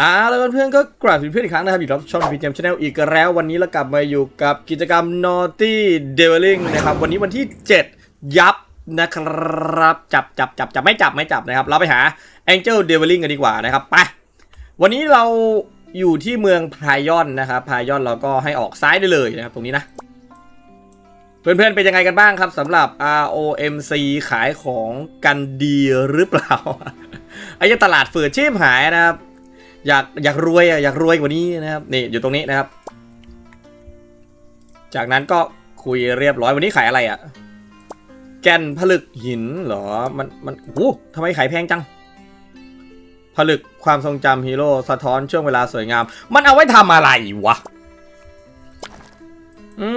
อ่าแล้วเพื่อนๆก็กราบสวัสดีเพื่อนอีกครั้งนะครับอยู่รับช่องพีเจมชาแนลอีกแล้ววันนี้เรากลับมาอยู่กับกิจกรรม Naughty Deviling นะครับ วันนี้วันที่ 7 ยับนะครับ จับจับจับจับไม่จับไม่จับนะครับ เราไปหา Angel Deviling กันดีกว่านะครับไปวันนี้เราอยู่ที่เมืองพายอนนะครับพายอนเราก็ให้ออกซ้ายได้เลยนะครับ ตรงนี้นะ เพื่อนๆเป็นยังไงกันบ้างครับสำหรับ ROMC ขายของกันดีหรือเปล่าไอ้ตลาดเฟืดชีพหายนะครับ อยากอยากรวยอะอยากรวยกว่านี้นะครับนี่อยู่ตรงนี้นะครับ จากนั้นก็คุยเรียบร้อยวันนี้ขายอะไรอะ แกนผลึกหินเหรอมันมันโู้ทำไมขายแพงจัง ผลึกความทรงจำฮีโร่สะท้อนช่วงเวลาสวยงาม มันเอาไว้ทำอะไรวะอื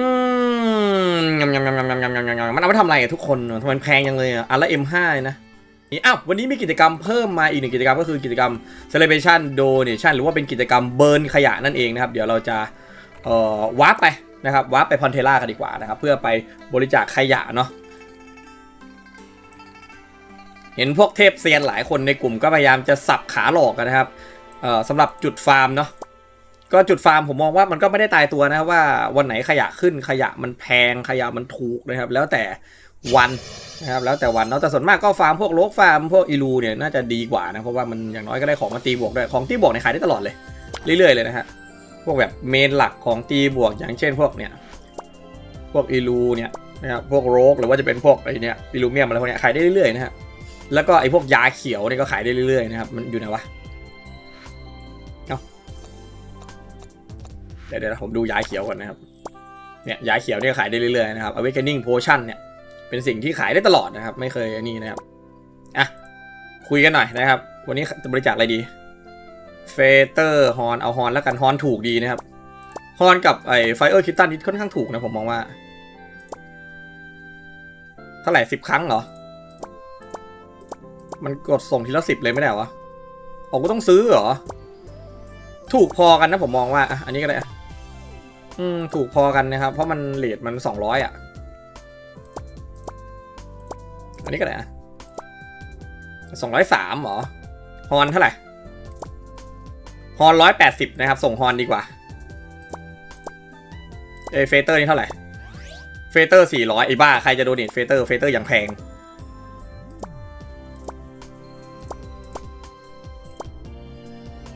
มยำยำยำยำยำยำยำมันเอาไว้ทำอะไรอะทุกคนทำไมแพงยังเลยอะอันละ M5 นะ นี่อ้าววันนี้มีกิจกรรมเพิ่มมาอีกหนึ่งกิจกรรมก็คือกิจกรรม celebration donation หรือว่าเป็นกิจกรรมเบิร์นขยะนั่นเองนะครับ เดี๋ยวเราจะเอ่อวาร์ปไปนะครับวาร์ปไปพอนเทล่ากันดีกว่านะครับ เพื่อไปบริจาคขยะเนาะเห็นพวกเทพเซียนหลายคนในกลุ่มก็พยายามจะสับขาหลอกกันนะครับเอ่อสำหรับจุดฟาร์มเนาะก็จุดฟาร์มผมมองว่ามันก็ไม่ได้ตายตัวนะว่าวันไหนขยะขึ้นขยะมันแพงขยะมันถูกนะครับ แล้วแต่ วันนะครับแล้วแต่วันเนาะแต่ส่วนมากก็ฟาร์มพวกโลกฟาร์มพวกอีลูเนี่ยน่าจะดีกว่านะเพราะว่ามันอย่างน้อยก็ได้ของมาตีบวกด้วยของตีบวกในยขายได้ตลอดเลยเรื่อยๆเลยนะฮะพวกแบบเมนหลักของตีบวกอย่างเช่นพวกเนี่ยพวกอีลูเนี่ยนะครับพวกโรกหรือว่าจะเป็นพวกไอเนี่ยอีลูเมียมอะไรพวกเนี้ยขายได้เรื่อยๆนะฮะแล้วก็ไอพวกยาเขียวเนี่ยก็ขายได้เรื่อยๆนะครับมันอยู่ไหนวะเอาเดี๋ยวเดี๋ยวผมดูยาเขียวก่อนนะครับเนี่ยยาเขียวเนี่ยขายได้เรื่อยๆนะครับ awakening potion เนี่ย เป็นสิ่งที่ขายได้ตลอดนะครับ ไม่เคยอันนี้นะครับอะคุยกันหน่อยนะครับ วันนี้จะบริจาคอะไรดีเฟเตอร์ฮอนเอาฮอนแล้วกันฮอนถูกดีนะครับฮอนกับไอ้ไฟเออร์คิตตันนี่ค่อนข้างถูกนะผมมองว่า เท่าไหร่สิบครั้งเหรอ มันกดส่งทีละสิบเลยไม่ได้เหรอวะผมก็ต้องซื้อเหรอ ถูกพอกันนะผมมองว่าอะอันนี้ก็ได้ อืม ถูกพอกันนะครับ เพราะมันเลทมันสองร้อยอะ อันนี้ก็ได้สองร้อยสามหรอ ฮอนเท่าไหร่ ฮอนร้อยแปดสิบนะครับ ส่งฮอนดีกว่า เอเฟเตอร์นี่เท่าไหร่ เฟเตอร์สี่ร้อยไอ้บ้า ใครจะโดนเนทเฟเตอร์ เฟเตอร์อย่างแพง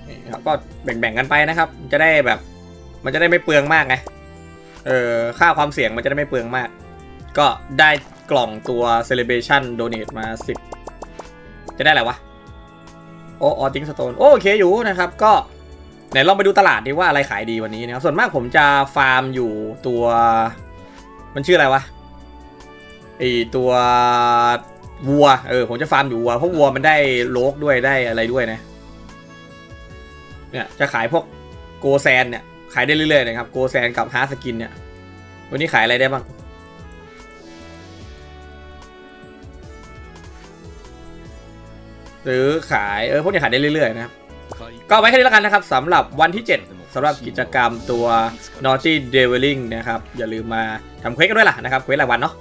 นี่ครับก็แบ่งๆกันไปนะครับ จะได้แบบ มันจะได้ไม่เปลืองมากไง เออค่าความเสี่ยงมันจะได้ไม่เปลืองมาก ก็ได้ กล่องตัว celebration donate มา 10 จะได้อะไรวะ โอ้ออติงสโตนโอเคอยู่นะครับ ก็ไหนลองไปดูตลาดดีว่าอะไรขายดีวันนี้นะครับ ส่วนมากผมจะฟาร์มอยู่ตัว มันชื่ออะไรวะไอตัววัว เออ ผมจะฟาร์มอยู่วัว เพราะวัวมันได้โลกด้วยได้อะไรด้วยนะ เนี่ย จะขายพวกโกแซนเนี่ย ขายได้เรื่อยๆนะครับ โกแซนกับฮาร์สกินเนี่ย วันนี้ขายอะไรได้บ้าง ซื้อขายเออพวกนี้ขายได้เรื่อยๆนะครับก็เอาไว้แค่นี้แล้วกันนะครับสำหรับวันที่ 7สำหรับกิจกรรมตัว Naughty Deviling นะครับ อย่าลืมมาทำเควสกันด้วยล่ะนะครับเควสรายวันเนาะ